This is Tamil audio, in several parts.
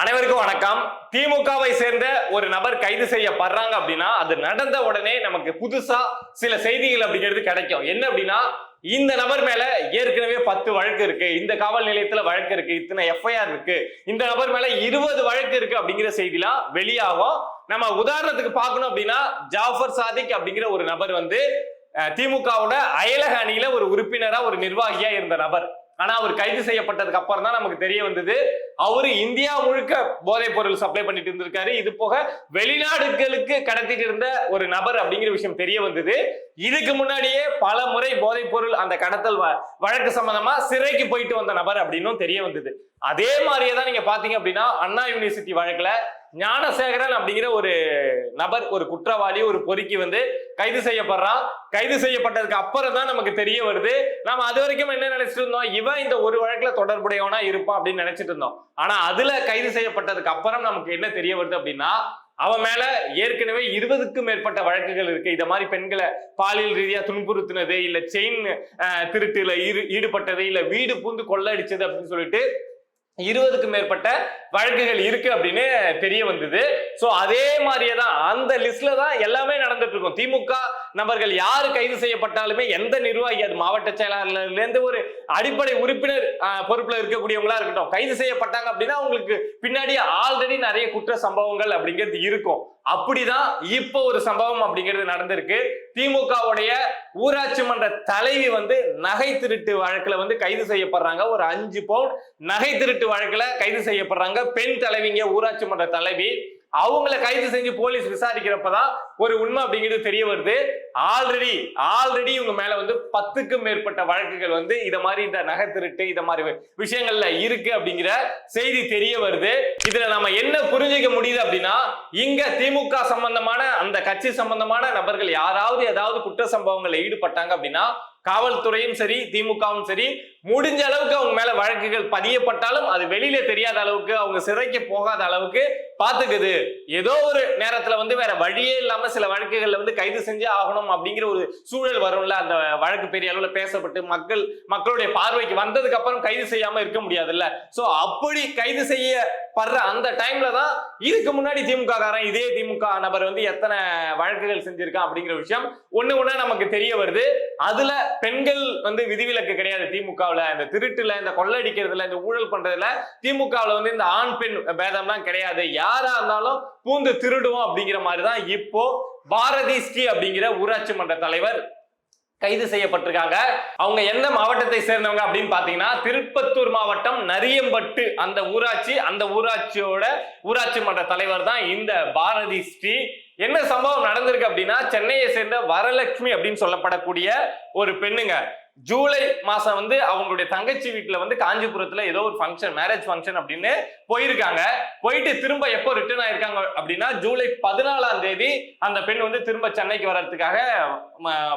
அனைவருக்கும் வணக்கம். திமுகவை சேர்ந்த ஒரு நபர் கைது செய்யப்படுறாங்க அப்படின்னா அது நடந்த உடனே நமக்கு புதுசா சில செய்திகள் அப்படிங்கிறது கிடைக்கும். என்ன அப்படின்னா இந்த நபர் மேல ஏற்கனவே பத்து வழக்கு இருக்கு. இந்த காவல் நிலையத்துல வழக்கு இருக்கு. இத்தனை எஃப்ஐஆர் இருக்கு. இந்த நபர் மேல இருபது வழக்கு இருக்கு அப்படிங்கிற செய்திலாம் வெளியாகும். நம்ம உதாரணத்துக்கு பார்க்கணும் அப்படின்னா ஜாஃபர் சாதிக் அப்படிங்கிற ஒரு நபர் வந்து திமுகவோட அயலக அணியில ஒரு உறுப்பினரா ஒரு நிர்வாகியா இருந்த நபர். ஆனா அவர் கைது செய்யப்பட்டதுக்கு அப்புறம் தான் நமக்கு தெரிய வந்தது. அவரு இந்தியா முழுக்க போதைப் பொருள் சப்ளை பண்ணிட்டு இருந்திருக்காரு. இது போக வெளிநாடுகளுக்கு கடத்திட்டு இருந்த ஒரு நபர் அப்படிங்கிற விஷயம் தெரிய வந்தது. இதுக்கு முன்னாடியே பல முறை போதைப் பொருள் அந்த கடத்தல் வ- வழக்கு சம்பந்தமா சிறைக்கு போயிட்டு வந்த நபர் அப்படின்னும் தெரிய வந்தது. அதே மாதிரியே தான் நீங்க பாத்தீங்க அப்படின்னா அண்ணா யூனிவர்சிட்டி வழக்குல ஞானசேகரன் அப்படிங்கிற ஒரு நபர் ஒரு குற்றவாளி ஒரு பொறுக்கி வந்து கைது செய்யப்படுறான். கைது செய்யப்பட்டதுக்கு அப்புறம் தான் நமக்கு தெரிய வருது. நாம அது வரைக்கும் என்ன நினைச்சிட்டு இருந்தோம்? இவன் இந்த ஒரு வழக்குல தொடர்புடையவனா இருப்பான் அப்படின்னு நினைச்சிட்டு இருந்தோம். ஆனா அதுல கைது செய்யப்பட்டதுக்கு அப்புறம் நமக்கு என்ன தெரிய வருது அப்படின்னா அவன் மேல ஏற்கனவே இருபதுக்கும் மேற்பட்ட வழக்குகள் இருக்கு. இந்த மாதிரி பெண்களை பாலியல் ரீதியா துன்புறுத்தினது இல்ல செயின் திருட்டுல ஈடு ஈடுபட்டது இல்ல வீடு பூந்து கொள்ளடிச்சது அப்படின்னு சொல்லிட்டு இருபதுக்கு மேற்பட்ட வழக்குகள் இருக்கு அப்படின்னு தெரிய வந்தது. ஸோ அதே மாதிரியே தான் அந்த லிஸ்ட்ல தான் எல்லாமே நடந்துட்டு இருக்கும். திமுக நபர்கள் யார் கைது செய்யப்பட்டாலுமே எந்த நிர்வாகி அது மாவட்ட செயலாளர்லேருந்து ஒரு அடிப்படை உறுப்பினர் பொறுப்பில் பொறுப்புல இருக்கக்கூடியவங்களா இருக்கட்டும். கைது செய்யப்பட்டாங்க அப்படின்னா அவங்களுக்கு பின்னாடி ஆல்ரெடி நிறைய குற்ற சம்பவங்கள் அப்படிங்கிறது இருக்கும். அப்படிதான் இப்போ ஒரு சம்பவம் அப்படிங்கிறது நடந்திருக்கு. திமுகவுடைய ஊராட்சி மன்ற தலைவி வந்து நகை திருட்டு வழக்குல வந்து கைது செய்யப்படுறாங்க. ஒரு அஞ்சு பவுன் நகை திருட்டு வழக்குல கைது செய்யப்படுறாங்க. பெண் தலைவிங்க ஊராட்சி மன்ற தலைவி. அவங்கள கைது செஞ்சு போலீஸ் விசாரிக்கிறப்பதான் ஒரு உண்மை அப்படிங்கிறது தெரிய வருது. ஆல்ரெடி ஆல்ரெடி இவங்க மேல வந்து பத்துக்கும் மேற்பட்ட வழக்குகள் வந்து இத மாதிரி இந்த நகை திருட்டு இத மாதிரி விஷயங்கள்ல இருக்கு அப்படிங்கிற செய்தி தெரிய வருது. இதுல நம்ம என்ன புரிஞ்சுக்க முடியுது அப்படின்னா இங்க திமுக சம்பந்தமான அந்த கட்சி சம்பந்தமான நபர்கள் யாராவது ஏதாவது குற்ற சம்பவங்கள்ல ஈடுபட்டாங்க அப்படின்னா காவல்துறையும் சரி திமுகவும் சரி முடிஞ்ச அளவுக்கு அவங்க மேல வழக்குகள் பதியப்பட்டாலும் அது வெளியில தெரியாத அளவுக்கு அவங்க சிறைக்கு போகாத அளவுக்கு பாத்துக்குது. ஏதோ ஒரு நேரத்துல வந்து வேற வழியே இல்லாம சில வழக்குகள்ல வந்து கைது செஞ்சே ஆகணும் அப்படிங்கிற ஒரு சூழல் வரும்ல. அந்த வழக்கு பெரிய அளவுல பேசப்பட்டு மக்கள் மக்களுடைய பார்வைக்கு வந்ததுக்கு அப்புறம் கைது செய்யாம இருக்க முடியாதுல்ல. சோ அப்படி கைது செய்யப்படுற அந்த டைம்ல தான் இதுக்கு முன்னாடி திமுக காரன் இதே திமுக நபர் வந்து எத்தனை வழக்குகள் செஞ்சிருக்கான் அப்படிங்கிற விஷயம் ஒண்ணு ஒண்ணா நமக்கு தெரிய வருது. அதுல பெண்கள் வந்து விதிவிலக்கு கிடையாது திமுக திமுகவில் இந்த திருட்டுல இந்த கொள்ளடிக்கிறதுல இந்த ஊழல் பண்றதுல திமுகவில் வந்து இந்த ஆண் பெண் பேதம்லாம் கிடையாது. யாரா இருந்தாலும் பூந்து திருடுவோம் அப்படிங்கிற மாதிரி தான் இப்போ பாரதி ஸ்ரீ அப்படிங்கிற ஊராட்சி மன்ற தலைவர் கைது செய்யப்பட்டிருக்காங்க. அவங்க எந்த மாவட்டத்தை சேர்ந்தவங்க அப்படின்னு பாத்தீங்கன்னா திருப்பத்தூர் மாவட்டம் நரியம்பட்டு அந்த ஊராட்சி அந்த ஊராட்சியோட ஊராட்சி மன்ற தலைவர் தான் இந்த பாரதி ஸ்ரீ. என்ன சம்பவம் நடந்திருக்கு அப்படின்னா சென்னையை சேர்ந்த வரலட்சுமி அப்படின்னு சொல்லப்படக்கூடிய ஒரு பெண்ணுங்க. ஜூலை மாசம் வந்து அவங்களுடைய தங்கச்சி வீட்டுல வந்து காஞ்சிபுரத்துல ஏதோ ஒரு ஃபங்க்ஷன் மேரேஜ் ஃபங்க்ஷன் அப்படின்னு போயிருக்காங்க. போயிட்டு திரும்ப எப்போ ரிட்டர்ன் ஆயிருக்காங்க அப்படின்னா ஜூலை பதினாலாம் தேதி அந்த பெண் வந்து திரும்ப சென்னைக்கு வர்றதுக்காக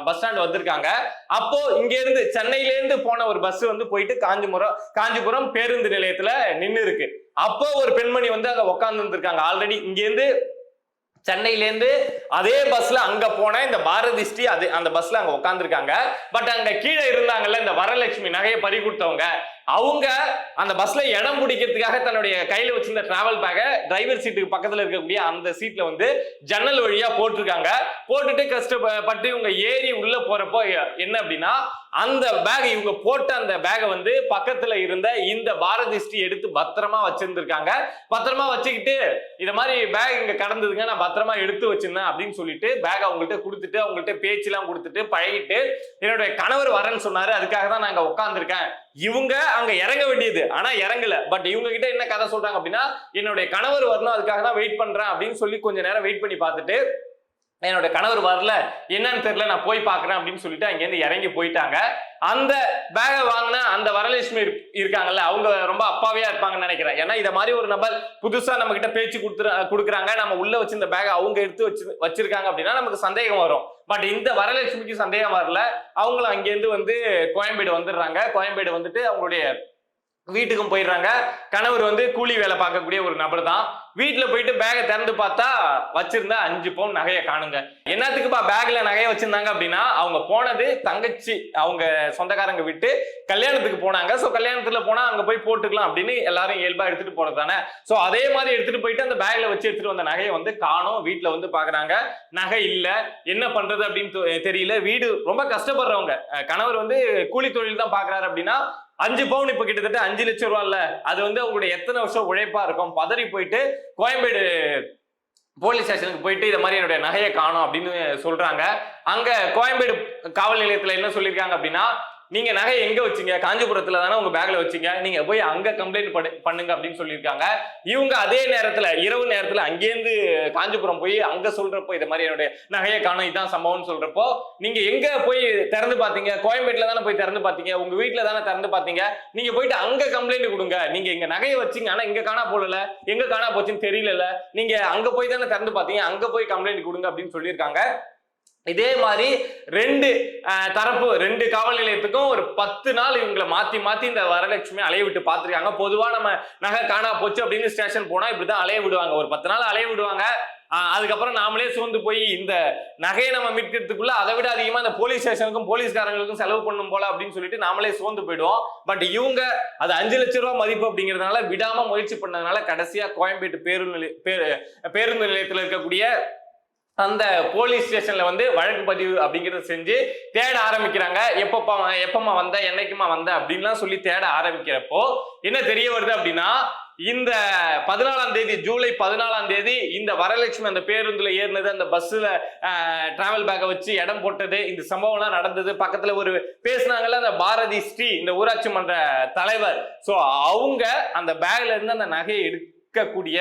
பஸ் ஸ்டாண்ட் வந்திருக்காங்க. அப்போ இங்க இருந்து சென்னையில இருந்து போன ஒரு பஸ் வந்து போயிட்டு காஞ்சிபுரம் காஞ்சிபுரம் பேருந்து நிலையத்துல நின்னு இருக்கு அப்போ ஒரு பெண்மணி வந்து அங்க உட்கார்ந்து இருந்திருக்காங்க ஆல்ரெடி இங்க இருந்து சென்னையிலேருந்து அதே பஸ்ல அங்க போன இந்த பாரதி ஸ்ரீ அது அந்த பஸ்ல அங்க உட்காந்துருக்காங்க பட் அங்க கீழே இருந்தாங்கல்ல இந்த வரலட்சுமி நகையை பறி கொடுத்தவங்க அவங்க அந்த பஸ்ல இடம் பிடிக்கிறதுக்காக தன்னுடைய கையில வச்சிருந்த டிராவல் பேக்கை டிரைவர் சீட்டுக்கு பக்கத்துல இருக்கக்கூடிய அந்த சீட்ல வந்து ஜன்னல் வழியா போட்டிருக்காங்க. போட்டுட்டு கஷ்டப்பட்டு இவங்க ஏறி உள்ள போறப்போ என்ன அப்படின்னா அந்த பேக் இவங்க போட்ட அந்த பேகை வந்து பக்கத்துல இருந்த இந்த பாரதி ஸ்ரீ எடுத்து பத்திரமா வச்சிருந்திருக்காங்க. பத்திரமா வச்சுக்கிட்டு இந்த மாதிரி பேக் இங்க கடந்ததுங்க நான் பத்திரமா எடுத்து வச்சிருந்தேன் அப்படின்னு சொல்லிட்டு பேக் அவங்கள்ட்ட கொடுத்துட்டு அவங்கள்ட்ட பேச்செல்லாம் கொடுத்துட்டு பழகிட்டு என்னுடைய கணவர் வரேன்னு சொன்னாரு. அதுக்காக தான் நாங்க உட்காந்துருக்கேன் இவங்க அங்க இறங்க வேண்டியது. ஆனா இறங்கல. பட் இவங்க கிட்ட என்ன கதை சொல்றாங்க அப்படின்னா என்னுடைய கணவர் வரணும் அதுக்காக தான் வெயிட் பண்றேன் அப்படின்னு சொல்லி கொஞ்ச நேரம் வெயிட் பண்ணி பார்த்துட்டு என்னோட கணவர் வரல. என்னன்னு தெரியல நான் போய் பார்க்குறேன் அப்படின்னு சொல்லிட்டு அங்கேருந்து இறங்கி போயிட்டாங்க. அந்த பேகை வாங்கின அந்த வரலட்சுமி இருக்காங்கல்ல அவங்க ரொம்ப அப்பாவியா இருப்பாங்கன்னு நினைக்கிறேன். ஏன்னா இதை மாதிரி ஒரு நபர் புதுசா நம்ம கிட்ட பேச்சு கொடுத்துரு கொடுக்குறாங்க. நம்ம உள்ள வச்சிருந்த பேகை அவங்க எடுத்து வச்சு வச்சிருக்காங்க அப்படின்னா நமக்கு சந்தேகம் வரும். பட் இந்த வரலட்சுமிக்கு சந்தேகம் வரல. அவங்களும் அங்கேருந்து வந்து கோயம்பேடு வந்துடுறாங்க. கோயம்பேடு வந்துட்டு அவங்களுடைய வீட்டுக்கும் போயிடுறாங்க. கணவர் வந்து கூலி வேலை பார்க்கக்கூடிய ஒரு நபர் தான். வீட்டில் போயிட்டு பேகை திறந்து பார்த்தா வச்சிருந்த அஞ்சு பவுன் நகையை காணுங்க. என்னத்துக்குப்பா பேக்ல நகையை வச்சிருந்தாங்க அப்படின்னா அவங்க போனது தங்கச்சி அவங்க சொந்தக்காரங்க விட்டு கல்யாணத்துக்கு போனாங்க. ஸோ கல்யாணத்துல போனா அங்க போய் போட்டுக்கலாம் அப்படின்னு எல்லாரும் இயல்பா எடுத்துட்டு போறது தானே? ஸோ அதே மாதிரி எடுத்துட்டு போயிட்டு அந்த பேக்ல வச்சு எடுத்துட்டு வந்த நகையை வந்து காணும். வீட்டில் வந்து பாக்குறாங்க. நகை இல்லை. என்ன பண்றது அப்படின்னு தெ- தெரியல. வீடு ரொம்ப கஷ்டப்படுறவங்க. கணவர் வந்து கூலி தொழில் தான் பாக்குறாரு அப்படின்னா அஞ்சு பவுன் இப்ப கிட்டத்தட்ட அஞ்சு லட்சம் ரூபா இல்ல அது வந்து அவங்களுடைய எத்தனை வருஷம் உழைப்பா இருக்கும்? பதறி போயிட்டு கோயம்பேடு போலீஸ் ஸ்டேஷனுக்கு போயிட்டு இந்த மாதிரி என்னுடைய நகையை காணும் அப்படின்னு சொல்றாங்க. அங்க கோயம்பேடு காவல் நிலையத்துல என்ன சொல்லியிருக்காங்க அப்படின்னா நீங்க நகை எங்க வச்சீங்க? காஞ்சிபுரத்துல தானே உங்க பேக்ல வச்சீங்க? நீங்க போய் அங்க கம்ப்ளைண்ட் பண்ணுங்க அப்படின்னு சொல்லியிருக்காங்க. இவங்க அதே நேரத்துல இரவு நேரத்துல அங்கேருந்து காஞ்சிபுரம் போய் அங்க சொல்றப்போ இதை மாதிரி என்னுடைய நகையை காணும் இதான் சம்பவம்னு சொல்றப்போ நீங்க எங்க போய் திறந்து பாத்தீங்க கோயம்பேட்டில் தானே போய் திறந்து பாத்தீங்க உங்க வீட்டுல தானே திறந்து பாத்தீங்க நீங்க போயிட்டு அங்க கம்ப்ளைண்ட் கொடுங்க. நீங்க இங்க நகையை வச்சீங்க ஆனா இங்க காணா போடல எங்க காணா போச்சுன்னு தெரியல நீங்க அங்க போய் தானே திறந்து பாத்தீங்க அங்க போய் கம்ப்ளைண்ட் கொடுங்க அப்படின்னு சொல்லியிருக்காங்க. இதே மாதிரி ரெண்டு தரப்பு ரெண்டு காவல் நிலையத்துக்கும் ஒரு பத்து நாள் இவங்களை மாத்தி மாத்தி இந்த வரலட்சுமி அலைய விட்டு பார்த்துருக்காங்க. பொதுவா நம்ம நகை காணா போச்சு அப்படின்னு ஸ்டேஷன் போனா இப்படிதான் அலைய விடுவாங்க. ஒரு பத்து நாள் அலைய விடுவாங்க. அதுக்கப்புறம் நாமளே சோர்ந்து போய் இந்த நகையை நம்ம மீட்கிறதுக்குள்ள அதை விட அதிகமா இந்த போலீஸ் ஸ்டேஷனுக்கும் போலீஸ்காரங்களுக்கும் செலவு பண்ணும் போல அப்படின்னு சொல்லிட்டு நாமளே சோர்ந்து போயிடுவோம். பட் இவங்க அது அஞ்சு லட்ச ரூபா மதிப்பு அப்படிங்கிறதுனால விடாம முயற்சி பண்ணதுனால கடைசியா கோயம்பேட்டு பேருந்து நிலைய- பே- பேருந்து நிலையத்தில் இருக்கக்கூடிய அந்த போலீஸ் ஸ்டேஷன்ல வந்து வழக்கு பதிவு அப்படிங்கறத செஞ்சு தேட ஆரம்பிக்கிறாங்க. எப்பப்பா எப்பமா வந்த? என்னைக்குமா வந்த? அப்படின்லாம் சொல்லி தேட ஆரம்பிக்கிறப்போ என்ன தெரிய வருது அப்படின்னா இந்த பதினாலாம் தேதி ஜூலை பதினாலாம் தேதி இந்த வரலட்சுமி அந்த பேருந்துல ஏறினது அந்த பஸ்ஸில் டிராவல் பேக்கை வச்சு இடம் போட்டது இந்த சம்பவம்லாம் நடந்தது. பக்கத்துல ஒரு பேசினாங்கல்ல அந்த பாரதி ஸ்ரீ இந்த ஊராட்சி மன்ற தலைவர். சோ அவங்க அந்த பேக்ல இருந்து அந்த நகையை எடுக்கக்கூடிய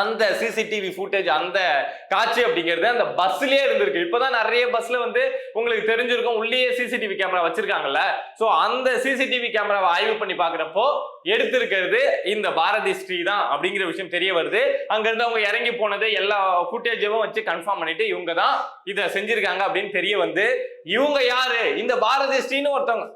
அந்த சிசிடிவி ஃபுட்டேஜ் அந்த காட்சி அப்படிங்கிறது அந்த பஸ்லயே இருந்திருக்கு. இப்போதான் நிறைய பஸ்ல வந்து உங்களுக்கு தெரிஞ்சிருக்கும். உள்ளேயே சிசிடிவி கேமரா வச்சிருக்காங்கல்ல. ஸோ அந்த சிசிடிவி கேமராவை ஆய்வு பண்ணி பாக்குறப்போ எடுத்திருக்கிறது இந்த பாரதி ஸ்ரீ தான் அப்படிங்கிற விஷயம் தெரிய வருது. அங்கிருந்து அவங்க இறங்கி போனது எல்லா ஃபுட்டேஜும் வச்சு கன்ஃபார்ம் பண்ணிட்டு இவங்க தான் இதை செஞ்சிருக்காங்க அப்படின்னு தெரிய வந்து இவங்க யாரு? இந்த பாரதி ஸ்ரீன்னு ஒருத்தவங்க.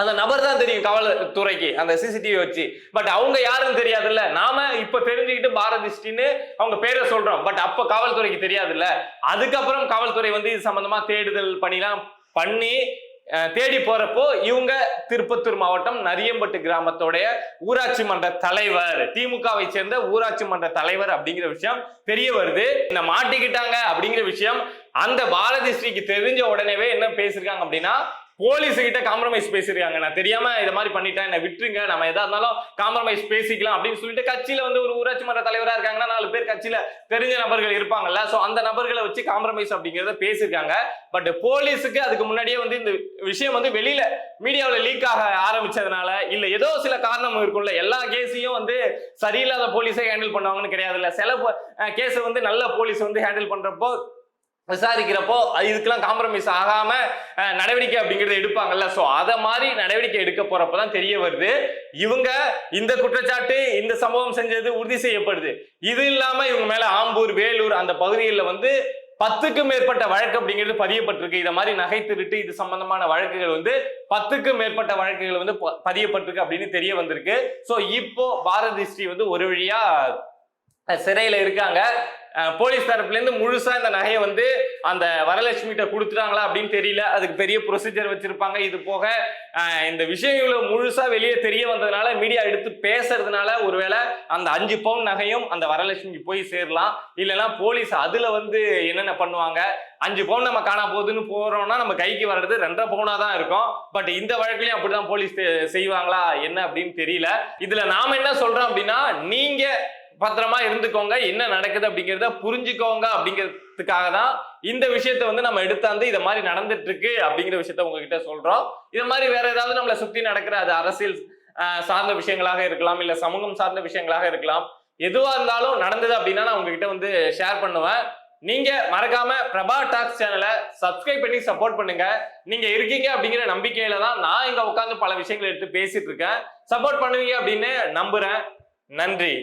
அந்த நபர் தான் தெரியும் காவல்துறைக்கு அந்த சிசிடிவி வச்சு. பட் அவங்க யாருன்னு தெரியாதுல்ல. நாம இப்ப தெரிஞ்சுக்கிட்டு பாரதிஷ்டின்னு அவங்க பேரை சொல்றோம். பட் அப்ப காவல்துறைக்கு தெரியாதுல்ல. அதுக்கப்புறம் காவல்துறை வந்து இது சம்பந்தமா தேடுதல் பணிலாம் பண்ணி தேடி போறப்போ இவங்க திருப்பத்தூர் மாவட்டம் நரியம்பட்டு கிராமத்தோடைய ஊராட்சி மன்ற தலைவர். திமுகவை சேர்ந்த ஊராட்சி மன்ற தலைவர் அப்படிங்கிற விஷயம் தெரிய வருது. இந்த மாட்டிக்கிட்டாங்க அப்படிங்கிற விஷயம் அந்த பாரதி ஸ்ரீக்கு தெரிஞ்ச உடனேவே என்ன பேசிருக்காங்க அப்படின்னா போலீஸ் கிட்ட காம்ப்ரமைஸ் பேசிருக்காங்க. நான் தெரியாம இதை மாதிரி பண்ணிட்டேன். என்ன விட்டுருங்க. நம்ம எதா இருந்தாலும் காம்ப்ரமைஸ் பேசிக்கலாம் அப்படின்னு சொல்லிட்டு கட்சியில வந்து ஒரு ஊராட்சி மன்ற தலைவரா இருக்காங்கன்னா நாலு பேர் கட்சியில தெரிஞ்ச நபர்கள் இருப்பாங்கல்ல. சோ அந்த நபர்களை வச்சு காம்ப்ரமைஸ் அப்படிங்கறத பேசிருக்காங்க. பட் போலீஸுக்கு அதுக்கு முன்னாடியே வந்து இந்த விஷயம் வந்து வெளியில மீடியாவில் லீக் ஆக ஆரம்பிச்சதுனால இல்ல ஏதோ சில காரணம் இருக்கும்ல. எல்லா கேஸையும் வந்து சரியில்லாத போலீஸே ஹேண்டில் பண்ணுவாங்கன்னு கிடையாதுல்ல. சில கேஸ் வந்து நல்ல போலீஸ் வந்து ஹேண்டில் பண்றப்போ விசாரிக்கிறப்போ இதுக்கெல்லாம் காம்ப்ரமைஸ் ஆகாம நடவடிக்கை அப்படிங்கிறத எடுப்பாங்கல்ல. ஸோ அதை மாதிரி நடவடிக்கை எடுக்க போறப்பதான் தெரிய வருது இவங்க இந்த குற்றச்சாட்டு இந்த சம்பவம் செஞ்சது உறுதி செய்யப்படுது. இது இல்லாம இவங்க மேல ஆம்பூர் வேலூர் அந்த பகுதிகளில் வந்து பத்துக்கும் மேற்பட்ட வழக்கு அப்படிங்கிறது பதியப்பட்டிருக்கு. இதை மாதிரி நகை திருட்டு இது சம்பந்தமான வழக்குகள் வந்து பத்துக்கும் மேற்பட்ட வழக்குகள் வந்து ப- பதியப்பட்டிருக்கு அப்படின்னு தெரிய வந்திருக்கு. ஸோ இப்போ பாரதி ஸ்ரீ வந்து ஒரு வழியா சிறையில இருக்காங்க. போலீஸ் தரப்புலேருந்து முழுசாக இந்த நகையை வந்து அந்த வரலட்சுமிகிட்ட கொடுத்துட்டாங்களா அப்படின்னு தெரியல. அதுக்கு பெரிய ப்ரொசீஜர் வச்சுருப்பாங்க. இது போக இந்த விஷயம் முழுசாக வெளியே தெரிய வந்ததுனால மீடியா எடுத்து பேசுறதுனால ஒருவேளை அந்த அஞ்சு பவுன் நகையும் அந்த வரலட்சுமிக்கு போய் சேரலாம். இல்லைன்னா போலீஸ் அதில் வந்து என்னென்ன பண்ணுவாங்க? அஞ்சு பவுன் நம்ம காணா போகுதுன்னு போகிறோம்னா நம்ம கைக்கு வர்றது ரெண்டரை பவுனாக தான் இருக்கும். பட் இந்த வழக்குலேயும் அப்படி தான் போலீஸ் செய்வாங்களா? என்ன அப்படின்னு தெரியல. இதில் நாம் என்ன சொல்கிறோம் அப்படின்னா நீங்கள் பத்திரமா இருந்துக்கோங்க என்ன நடக்குது அப்படிங்கிறத புரிஞ்சுக்கோங்க அப்படிங்கிறதுக்காக தான் இந்த விஷயத்த வந்து நம்ம எடுத்தாந்து இதை மாதிரி நடந்துட்டு இருக்கு அப்படிங்கிற விஷயத்த உங்ககிட்ட சொல்றோம். இது மாதிரி வேற ஏதாவது நம்மளை சுத்தி நடக்கிற அது அரசியல் சார்ந்த விஷயங்களாக இருக்கலாம் இல்ல சமூகம் சார்ந்த விஷயங்களாக இருக்கலாம். எதுவா இருந்தாலும் நடந்தது அப்படின்னா நான் உங்ககிட்ட வந்து ஷேர் பண்ணுவேன். நீங்க மறக்காம பிரபா டாக்ஸ் சேனலை சப்ஸ்கிரைப் பண்ணி சப்போர்ட் பண்ணுங்க. நீங்க இருக்கீங்க அப்படிங்கிற நம்பிக்கையில தான் நான் இங்க உட்காந்து பல விஷயங்களை எடுத்து பேசிட்டு இருக்கேன் சப்போர்ட் பண்ணுவீங்க அப்படின்னு நம்புறேன். நன்றி.